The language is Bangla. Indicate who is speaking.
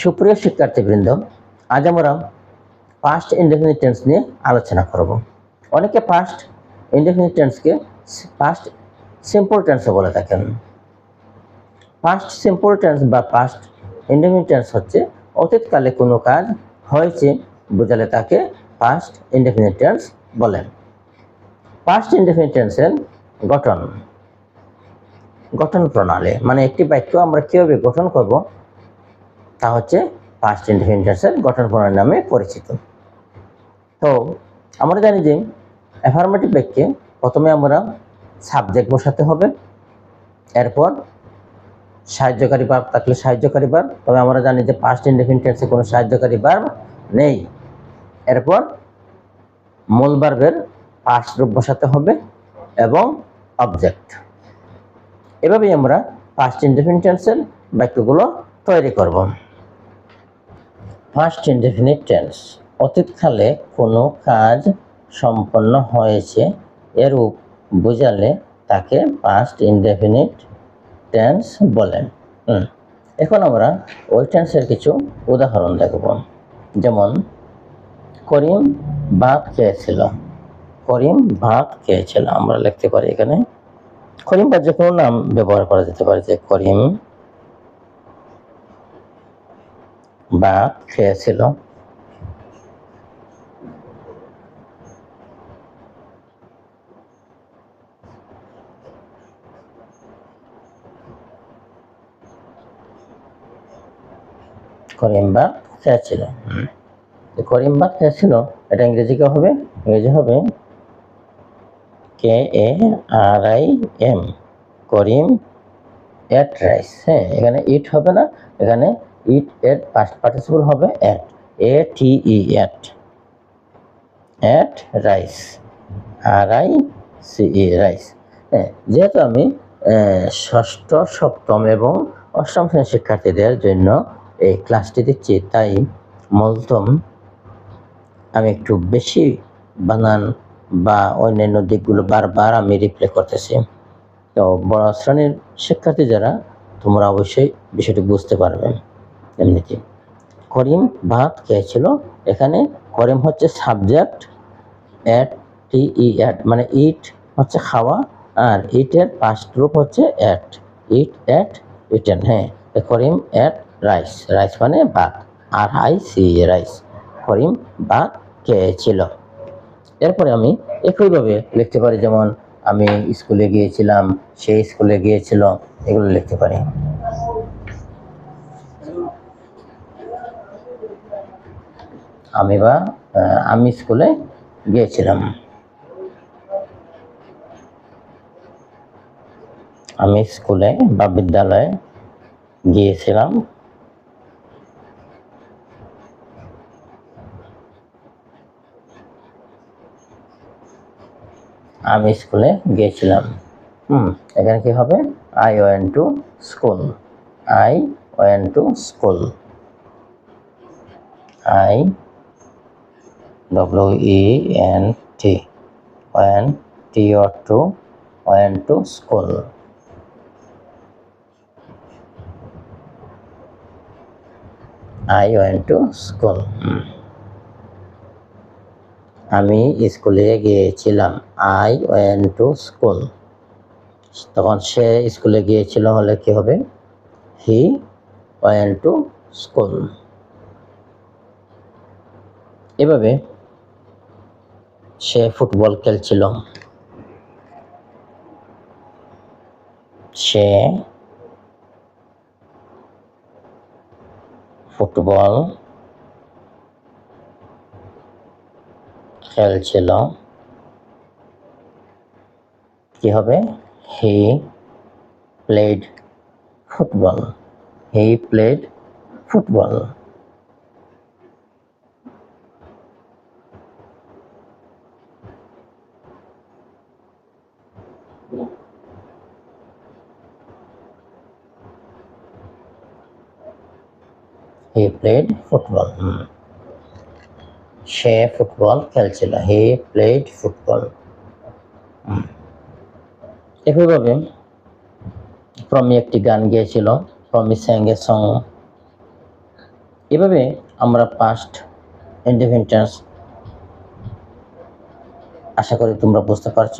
Speaker 1: সুপ্রিয় শিক্ষার্থীবৃন্দ, আজ আমরা পাস্ট ইনডেফিনিট টেন্স নিয়ে আলোচনা করব। অনেকে পাস্ট ইনডেফিনিট টেন্সকে পাস্ট সিম্পল টেন্সও বলে থাকেন। পাস্ট সিম্পল টেন্স বা পাস্ট ইনডেফিনিট টেন্স হচ্ছে অতীতকালে কোনো কাজ হয়েছে বোঝালে তাকে পাস্ট ইনডেফিনিট টেন্স বলেন পাস্ট ইনডেফিনিট টেন্সের গঠন গঠন প্রণালী মানে একটি বাক্য আমরা কীভাবে গঠন করব তা হচ্ছে পাস্ট ইনডেফিনিট টেন্সের গঠন প্রণালী নামে পরিচিত। তো আমরা জানি যে অ্যাফার্মেটিভ বাক্যে প্রথমে আমরা সাবজেক্ট বসাতে হবে, এরপর সাহায্যকারী ভার্ব থাকলে সাহায্যকারী ভার্ব তবে আমরা জানি যে পাস্ট ইনডিফিনটেন্সে কোনো সাহায্যকারী ভার্ব নেই। এরপর মূল ভার্বের পাস্ট রূপ বসাতে হবে এবং অবজেক্ট এভাবেই আমরা পাস্ট ইনডেফিনিট টেন্সের বাক্যগুলো তৈরি করব। ফার্স্ট ইনডেফিনিট টেন্স অতীতকালে কোনো কাজ সম্পন্ন হয়েছে, এরূপ বোঝালে তাকে পাস্ট ইনডেফিনিট টেন্স বলেন এখন আমরা ওই টেন্সের কিছু উদাহরণ দেখব। যেমন, করিম ভাত খেয়েছিল। করিম ভাত খেয়েছিল, আমরা লিখতে পারি এখানে। করিম বা যে কোনো নাম ব্যবহার করা যেতে পারে যে করিম ভাত খেয়েছিল। করিম ভাত খেয়েছিল। করিম ভাত খেয়েছিল এটা ইংরেজি কে হবে? ইংরেজি হবে K A R I M Karim ate rice. হ্যাঁ এখানে ইট হবে না এখানে ইট পাস্ট পার্টিসিপল হবে ate A T E ate ate rice R I C E rice হ্যাঁ যেহেতু আমি ষষ্ঠ, সপ্তম এবং অষ্টম শ্রেণির শিক্ষার্থীদের জন্য এই ক্লাসটি দিচ্ছি, তাই মূলতম আমি একটু বেশি বানান বা অন্যান্য দিকগুলো বারবার আমি রিপ্লে করতেছি। তো বড় শ্রেণির শিক্ষার্থী যারা, তোমরা অবশ্যই বিষয়টি বুঝতে পারবে এমনিতে। করিম ভাত খেয়েছিল। এখানে করিম হচ্ছে subject ate T E ate মানে ইট হচ্ছে খাওয়া আর ইটের পাস্ট রূপ হচ্ছে অ্যাট ইট অ্যাট ইটেন হ্যাঁ। করিম অ্যাট রাইস রাইস মানে ভাত, R I C rice Karim ভাত খেয়েছিল। এরপরে আমি একইভাবে লিখতে পারি, যেমন আমি স্কুলে গিয়েছিলাম, সেই স্কুলে গিয়েছিল, এগুলো লিখতে পারি। আমি বা আমি স্কুলে গিয়েছিলাম। আমি স্কুলে বা বিদ্যালয়ে গিয়েছিলাম। আমি স্কুলে গিয়েছিলাম। হুম, এখানে কি হবে? I went to school I went to school I W E N T went T O to went to school I went to school আমি স্কুলে গিয়েছিলাম। আই ওয়েন টু স্কুল তখন সে স্কুলে গিয়েছিল হলে কি হবে? হি ওয়েন টু স্কুল এভাবে সে ফুটবল খেলছিল। সে ফুটবল খেলছিল। কি হবে? He played football he played football he played football say football খেলছিল। হি প্লেড ফুটবল একইভাবে প্রমি একটি গান গেয়েছিল, প্রমি স্যাং এ সং এভাবে আমরা পাস্ট ইন্ডিপেন্ডেন্স আশা করি তোমরা বুঝতে পারছ।